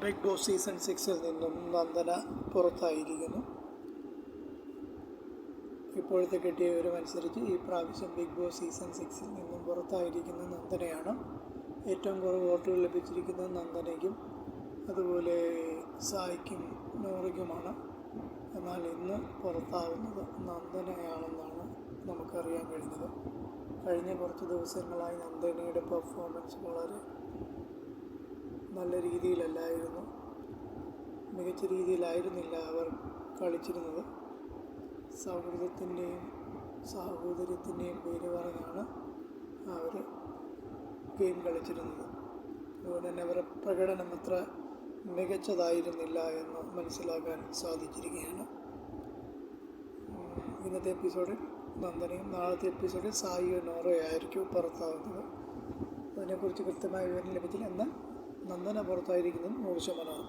Big boss season സിക്സിൽ നിന്നും നന്ദന പുറത്തായിരിക്കുന്നു. ഇപ്പോഴത്തെ കിട്ടിയ വിവരമനുസരിച്ച് ഈ പ്രാവശ്യം ബിഗ് ബോസ് സീസൺ സിക്സിൽ നിന്നും പുറത്തായിരിക്കുന്ന നന്ദനയാണ്. ഏറ്റവും കുറവ് വോട്ടുകൾ ലഭിച്ചിരിക്കുന്നത് നന്ദനയ്ക്കും അതുപോലെ സായിക്കും നോറയ്ക്കുമാണ്. എന്നാൽ ഇന്ന് പുറത്താവുന്നത് നന്ദനയാണെന്നാണ് നമുക്കറിയാൻ കഴിഞ്ഞത് കഴിഞ്ഞ കുറച്ച് ദിവസങ്ങളായി നന്ദനയുടെ പെർഫോമൻസ് വളരെ നല്ല രീതിയിലല്ലായിരുന്നു. മികച്ച രീതിയിലായിരുന്നില്ല അവർ കളിച്ചിരുന്നത്. സൗഹൃദത്തിന്റെയും സാഹോദര്യത്തിന്റെയും പേര് പറഞ്ഞാണ് അവർ ഗെയിം കളിച്ചിരുന്നത്. അതുകൊണ്ട് തന്നെ അവരുടെ പ്രകടനം അത്ര മികച്ചതായിരുന്നില്ല എന്ന് മനസ്സിലാക്കാൻ സാധിച്ചിരിക്കുകയാണ്. ഇന്നത്തെ എപ്പിസോഡിൽ നന്ദനയും നാളത്തെ എപ്പിസോഡിൽ സായിയോ നോറയോ ആയിരിക്കും പുറത്താവുന്നത്. അതിനെക്കുറിച്ച് കൃത്യമായ വിവരം ലഭിച്ചില്ല. എന്നാൽ നന്ദന പുറത്തായിരിക്കുന്നതും ശതമാനമാണ്